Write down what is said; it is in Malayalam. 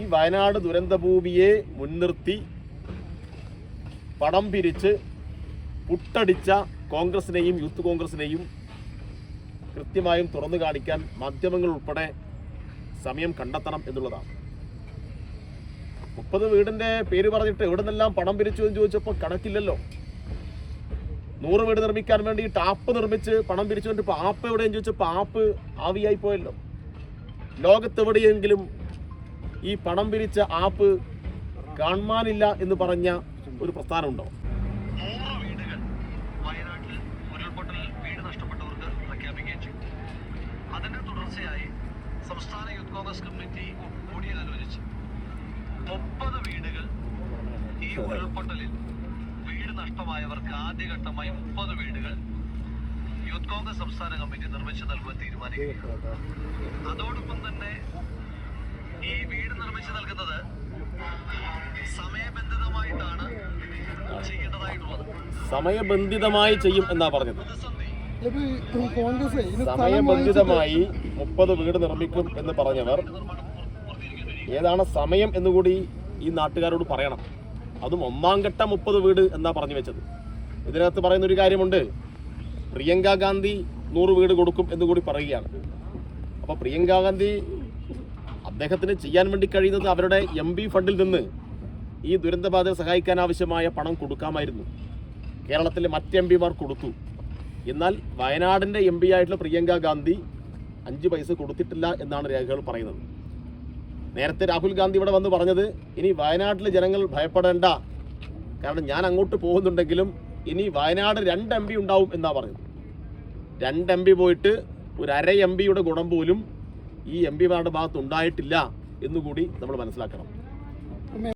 ഈ വയനാട് ദുരന്തഭൂമിയെ മുൻനിർത്തി പടം പിരിച്ച് പുട്ടടിച്ച കോൺഗ്രസിനെയും യൂത്ത് കോൺഗ്രസിനെയും കൃത്യമായും തുറന്നു കാണിക്കാൻ മാധ്യമങ്ങൾ ഉൾപ്പെടെ സമയം കണ്ടെത്തണം എന്നുള്ളതാണ്. മുപ്പത് വീടിന്റെ പേര് പറഞ്ഞിട്ട് എവിടെ നിന്നെല്ലാം പണം പിരിച്ചു എന്ന് ചോദിച്ചപ്പോൾ കണക്കില്ലല്ലോ. നൂറ് വീട് നിർമ്മിക്കാൻ വേണ്ടി ടാപ്പ് നിർമ്മിച്ച് പണം പിരിച്ചുകൊണ്ട് ഇപ്പോൾ ആപ്പ് എവിടെയെന്ന് ചോദിച്ചപ്പോൾ ആപ്പ് ആവിയായി പോയല്ലോ. ലോകത്തെവിടെയെങ്കിലും ഈ പണം പിരിച്ച ആപ്പ് കാണാനില്ല എന്ന് പറഞ്ഞ ഒരു പ്രസ്ഥാനമുണ്ടോ? ഉണ്ടോ തുടർച്ചയായി സംസ്ഥാന കമ്മിറ്റി മുപ്പത് വീടുകൾ ഈ ഉരുൾപൊട്ടലിൽ വീട് നഷ്ടമായവർക്ക് ആദ്യഘട്ടമായി മുപ്പത് വീടുകൾ യൂത്ത് കോൺഗ്രസ് സംസ്ഥാന കമ്മിറ്റി നിർമ്മിച്ചു നൽകുവാൻ തീരുമാനിക്കുകയാണ്. അതോടൊപ്പം സമയബന്ധിതമായി ചെയ്യും എന്നാ പറഞ്ഞത്. സമയബന്ധിതമായി മുപ്പത് വീട് നിർമ്മിക്കും എന്ന് പറഞ്ഞവർ ഏതാണ് സമയം എന്നുകൂടി ഈ നാട്ടുകാരോട് പറയണം. അതും ഒന്നാം ഘട്ട മുപ്പത് വീട് എന്നാ പറഞ്ഞു വെച്ചത്. ഇതിനകത്ത് പറയുന്ന ഒരു കാര്യമുണ്ട്. പ്രിയങ്ക ഗാന്ധി നൂറ് വീട് കൊടുക്കും എന്ന് കൂടി പറയുകയാണ്. അപ്പോൾ പ്രിയങ്ക ഗാന്ധി അദ്ദേഹത്തിന് ചെയ്യാൻ വേണ്ടി കഴിയുന്നത് അവരുടെ എം ഫണ്ടിൽ നിന്ന് ഈ ദുരന്തബാധയെ സഹായിക്കാൻ ആവശ്യമായ പണം കൊടുക്കാമായിരുന്നു. കേരളത്തിലെ മറ്റ് എം പിമാർ കൊടുത്തു. എന്നാൽ വയനാടിന്റെ എം പി ആയിട്ടുള്ള പ്രിയങ്ക ഗാന്ധി അഞ്ച് പൈസ കൊടുത്തിട്ടില്ല എന്നാണ് രേഖകൾ പറയുന്നത്. നേരത്തെ രാഹുൽ ഗാന്ധി ഇവിടെ വന്ന് പറഞ്ഞത് ഇനി വയനാട്ടിലെ ജനങ്ങൾ ഭയപ്പെടേണ്ട. കാരണം ഞാൻ അങ്ങോട്ട് പോകുന്നുണ്ടെങ്കിലും ഇനി വയനാട് രണ്ട് എം പി ഉണ്ടാവും എന്നാണ് പറഞ്ഞത്. രണ്ട് എം പി പോയിട്ട് ഒരു അര എം പിയുടെ ഗുണം പോലും ഈ എം പിമാരുടെ ഭാഗത്ത് ഉണ്ടായിട്ടില്ല എന്നുകൂടി നമ്മൾ മനസ്സിലാക്കണം.